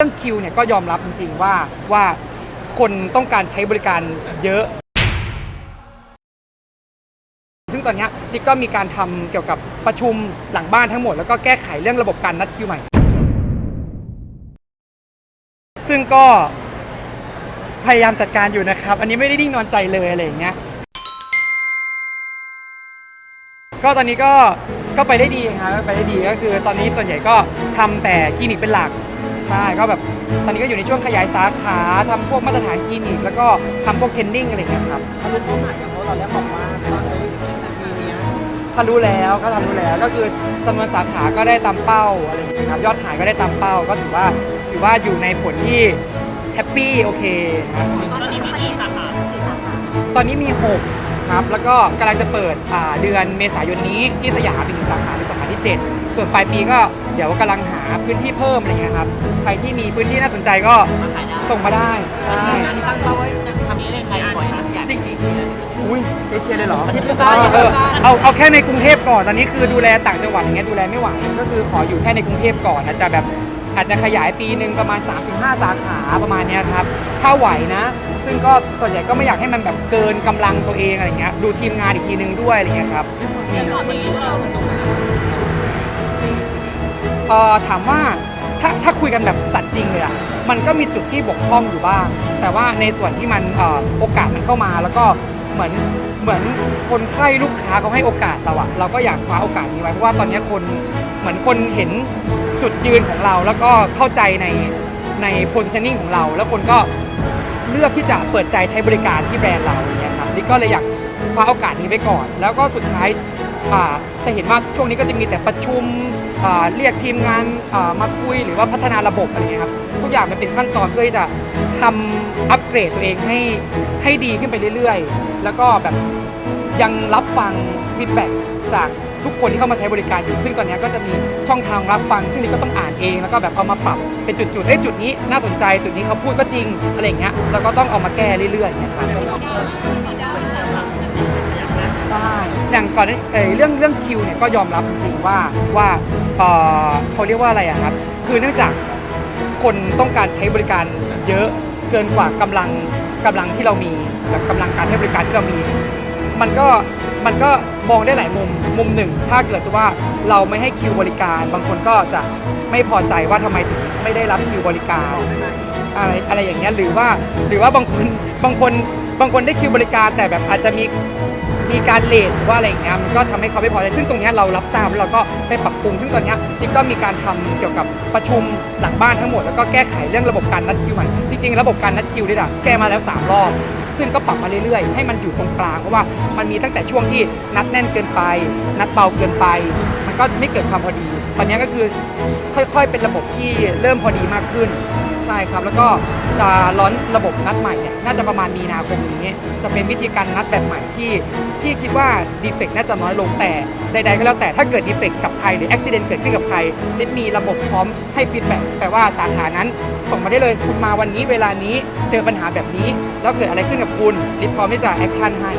เรื่องคิวเนี่ยก็ยอมรับจริงๆว่าว่าคนต้องการใช้บริการเยอะ ซึ่งตอนเนี้ยติ๊กก็มีการทำเกี่ยวกับประชุมหลังบ้านทั้งหมด แล้วก็แก้ไขเรื่องระบบการนัดคิวใหม่ ซึ่งก็พยายามจัดการอยู่นะครับ อันนี้ไม่ได้นิ่งนอนใจเลยอะไรอย่างเงี้ย ก็ตอนนี้ก็ก็ไปได้ดีครับไปได้ดีก็คือ ตอนนี้ส่วนใหญ่ก็ทำแต่คลินิกเป็นหลัก ใช่ก็แบบตอนนี้ก็อยู่ในช่วงขยายสาขาทำพวกมาตรฐานคลินิกแล้วก็ทำพวกเทรนนิ่งอะไรอย่างเงี้ยครับทะลุเป้าหมายอย่างเพราะเราได้บอกว่าตอนนี้ทีเนี้ยทะลุแล้วก็ทะลุแล้วก็คือจำนวนสาขาก็ได้ตามเป้าอะไรอย่างเงี้ยครับยอดขายก็ได้ตามเป้าก็ถือว่าถือว่าอยู่ในผลที่แฮปปี้โอเคนะครับตอนนี้มีกี่สาขาตอนนี้มี 6 ครับ แล้วก็กำลังจะเปิดอ่าเดือนเมษายนนี้ที่สยามอีกหนึ่งสาขาเป็นสาขาที่ 7 ส่วนปลายปีก็เดี๋ยวกำลังหาพื้นที่เพิ่มอะไรเงี้ยครับ ใครที่มีพื้นที่น่าสนใจก็มาขายได้ส่งมาได้ ใช่อันนี้ตั้งเป้าไว้จะทำนี้นี้เลได้ยไงใครบ่บ่ออยยจะจะอยากจริงเอเชียอุ้ยเอเชียเลยเหรอประเทศเพื่อนบ้านเออประเทศเพื่อนบ้านเอาเอาแค่ในกรุงเทพก่อน ตอนนี้คือดูแลต่างจังหวัดอย่างเงี้ยดูแลไม่ไหวก็คือขออยู่แค่ในกรุงเทพก่อนอาจจะแบบ อาจจะขยายปีหนึ่งประมาณ 3-5 สาขาประมาณนี้ครับ ถ้าไหวนะ ซึ่งก็ส่วนใหญ่ก็ไม่อยากให้มันแบบเกินกำลังตัวเองอะไรเงี้ย ดูทีมงานอีกทีนึงด้วยอะไรเงี้ยครับเอ่อถามว่าถ้าถ้าคุยกันแบบสัตว์จริงเลยอะมันก็มีจุดที่บกพร่องอยู่บ้าง แต่ว่าในส่วนที่มันออโอกาสมันเข้ามาแล้วก็เหมือนเหมือนคนไข้ลูกค้าเขาให้โอกาสเราอะเราก็อยากคว้าโอกาสนี้ไว้เพราะว่าตอนนี้คนเหมือนคนเห็น จุดยืนของเราแล้วก็เข้าใจในใน positioning ของเรา แล้วคนก็เลือกที่จะเปิดใจใช้บริการที่แบรนด์เราอย่างเงี้ยครับนี่ก็เลยอยากคว้าโอกาสนี้ไว้ก่อน แล้วก็สุดท้ายจะเห็นว่าช่วงนี้ก็จะมีแต่ประชุมเรียกทีมงานมาคุยหรือว่าพัฒนาระบบอะไรเงี้ยครับทุกอย่างมันเป็นขั้นตอนเพื่อที่จะทำอัปเกรดตัวเองให้ให้ดีขึ้นไปเรื่อยๆ แล้วก็แบบยังรับฟังฟีดแบ็จาก ทุกคนที่เข้ามาใช้บริการอยู่ ซึ่งตอนนี้ก็จะมีช่องทางรับฟัง ซึ่งนี่ก็ต้องอ่านเอง แล้วก็แบบเอามาปรับเป็นจุดๆเอ้ยจุดนี้น่าสนใจจุดนี้เขาพูดก็จริงอะไรอย่างเงี้ยแล้วก็ต้องเอามาแก้เรื่อยๆนะครับใช่อย่างก่อนหน้าเอ่อเรื่องเรื่องคิวเนี่ยก็ยอมรับจริงๆว่าว่าเอ่อเขาเรียกว่าอะไรอะครับ คือเนื่องจากคนต้องการใช้บริการเยอะเกินกว่ากำลังกำลังที่เรามีกับกำลังการให้บริการที่เรามี มันก็ มันก็มองได้หลายมุมมุมหนึ่ง ถ้าเกิดว่าเราไม่ให้คิวบริการ บางคนก็จะไม่พอใจว่าทำไมถึงไม่ได้รับคิวบริการ อะไรอะไรอย่างเงี้ยหรือว่าหรือว่าบางคนบางคนบางคนได้คิวบริการแต่แบบอาจจะมีมีการเลทหรือว่าอะไรอย่างเงี้ยมันก็ทำให้เขาไม่พอใจซึ่งตรงเนี้ยเรารับทราบแล้วเราก็ไปปรับปรุงซึ่งตอนเนี้ยติ๊กก็มีการทำเกี่ยวกับประชุมหลังบ้านทั้งหมดแล้วก็แก้ไขเรื่องระบบการนัดคิวใหม่จริงๆ ระบบการนัดคิวนี่ยนะแก้มาแล้วสามรอบ ซึ่งก็ปรับมาเรื่อยๆ ให้มันอยู่ตรงกลางเพราะว่ามันมีตั้งแต่ช่วงที่นัดแน่นเกินไป นัดเบาเกินไป มันก็ไม่เกิดความพอดี ตอนนี้ก็คือค่อยๆเป็นระบบที่เริ่มพอดีมากขึ้น ใช่ครับ แล้วก็จะล้อนระบบนัดใหม่เนี่ยน่าจะประมาณมีนาคมนี้ จะเป็นวิธีการนัดแบบใหม่ที่ที่คิดว่าดีเฟกต์น่าจะน้อยลงแต่ใดๆก็แล้วแต่ถ้าเกิดดีเฟกต์กับใครหรืออุบิเหตุเกิดขึ้นกับใครลิศมีระบบพร้อมให้ฟีดแบ็กแปลว่าสาขานั้นส่งมาได้เลยคุณมาวันนี้เวลานี้เจอปัญหาแบบนี้ แล้วเกิดอะไรขึ้นกับคุณลิศพร้อมที่จะแอคชั่นให้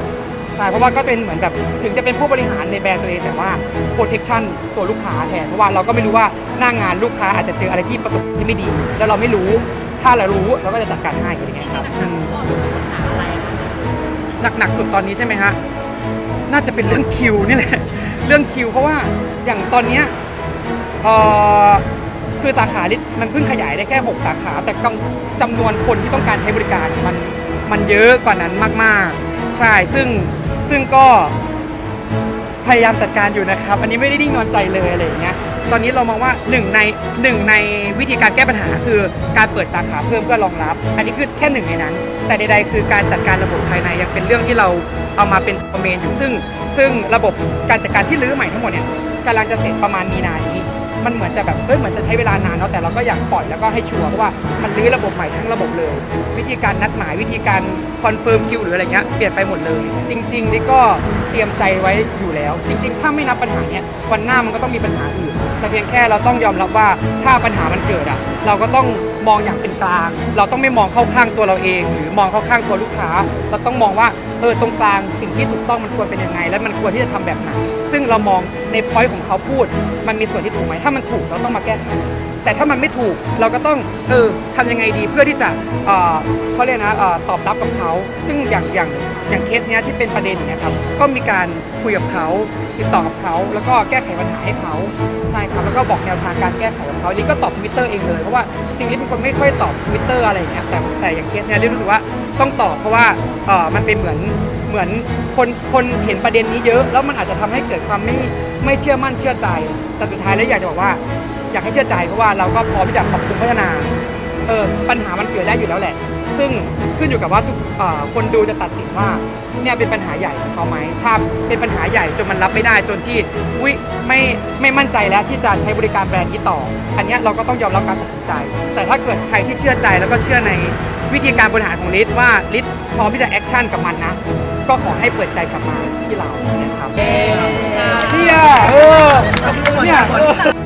ช่เพราะว่าก็เป็นเหมือนแบบถึงจะเป็นผู้บริหารในแบรนด์ตัวเองแต่ว่า protection ตัวลูกค้าแทนเพราะว่าเราก็ไม่รู้ว่าหน้างานลูกค้าอาจจะเจออะไรที่ประสบที่ไม่ดี แล้วเราไม่รู้ถ้าเรารู้เราก็จะจัดการให้อะไรเงี้ยครับอืมหนักๆสุดตอนนี้ใช่ไหมฮะน่าจะเป็นเรื่องคิวนี่แหละเรื่องคิว เพราะว่าอย่างตอนเนี้ยเอ่อคือสาขาลิมันเพิ่งขยายได้แค่ 6 สาขา แต่กำจำนวนคนที่ต้องการใช้บริการมันมันเยอะกว่านั้นมาก ๆ ใช่ ซึ่ง ซึ่งก็พยายามจัดการอยู่นะครับ อันนี้ไม่ได้นิ่งนอนใจเลยอะไรอย่างเงี้ย ตอนนี้เรามองว่าหนึ่งในหนึ่งในวิธีการแก้ปัญหาคือการเปิดสาขาเพิ่มเพื่อรองรับ อันนี้คือแค่หนึ่งในนั้น แต่ใดๆคือการจัดการระบบภายในยังเป็นเรื่องที่เราเอามาเป็นตัวเมนอยู่ซึ่ง ซึ่งระบบการจัดการที่รื้อใหม่ทั้งหมดเนี่ยกำลังจะเสร็จประมาณมีนานี้ มันเหมือนจะแบบเอ้ยเหมือนจะใช้เวลานานเนาะแต่เราก็อยากปล่อยแล้วก็ให้ชัวร์เพราะว่ามันรื้อระบบใหม่ทั้งระบบเลย วิธีการนัดหมายวิธีการคอนเฟิร์มคิวหรืออะไรเงี้ยเปลี่ยนไปหมดเลย จริงๆนี่ก็เตรียมใจไว้อยู่แล้ว จริง ๆ ถ้าไม่นับปัญหาเนี้ยวันหน้ามันก็ต้องมีปัญหาอื่น แต่เพียงแค่เราต้องยอมรับว่าถ้าปัญหามันเกิดอะ เราก็ต้องมองอย่างเป็นกลาง เราต้องไม่มองเข้าข้างตัวเราเอง หรือมองเข้าข้างตัวลูกค้า เราต้องมองว่าเออตรงกลางสิ่งที่ถูกต้องมันควรเป็นยังไง และมันควรที่จะทำแบบไหนซึ่งเรามองในพอยต์ของเขาพูด มันมีส่วนที่ถูกไหมถ้ามันถูกเราต้องมาแก้ไข แต่ถ้ามันไม่ถูกเราก็ต้องเออทำยังไงดีเพื่อที่จะเอ่อเขาเรียกนะเอ่อตอบรับกับเขา ซึ่งอย่างอย่างอย่างเคสเนี้ยที่เป็นประเด็นเนี้ยครับก็มีการคุยกับเขาติดต่อกับเขาแล้วก็แก้ไขปัญหาให้เขาใช่ครับแล้วก็บอกแนวทางการแก้ไขของเขาลิก็ตอบทวิตเตอร์เองเลยเพราะว่าจริงๆลิเป็นคนไม่ค่อยตอบทวิตเตอร์อะไรอย่างเงี้ยแต่แต่อย่างเคสเนี้ยลิรู้สึกว่าต้องตอบเพราะว่าเออมันเป็นเหมือนเหมือนคนคนเห็นประเด็นนี้เยอะ แล้วมันอาจจะทำให้เกิดความไม่ไม่เชื่อมั่นเชื่อใจ แต่สุดท้ายแล้วอยากจะบอกว่า อยากให้เชื่อใจเพราะว่าเราก็พร้อมที่จะปรับปรุงพัฒนาเออปัญหามันเกิดได้อยู่แล้วแหละ ซึ่งขึ้นอยู่กับว่าทุกเอ่อคนดูจะตัดสินว่าเนี่ยเป็นปัญหาใหญ่ของเขาไหมถ้าเป็นปัญหาใหญ่จนมันรับไม่ได้จนที่อุ้ยไม่ไม่มั่นใจแล้วที่จะใช้บริการแบรนด์นี้ต่อ อันเนี้ยเราก็ต้องยอมรับการตัดสินใจ แต่ถ้าเกิดใครที่เชื่อใจแล้วก็เชื่อในวิธีการบริหารของลิศว่าลิศพร้อมที่จะแอคชั่นกับมันนะ ก็ขอให้เปิดใจกลับมาที่เรานะครับเนี่ยเออเนี่ยเออ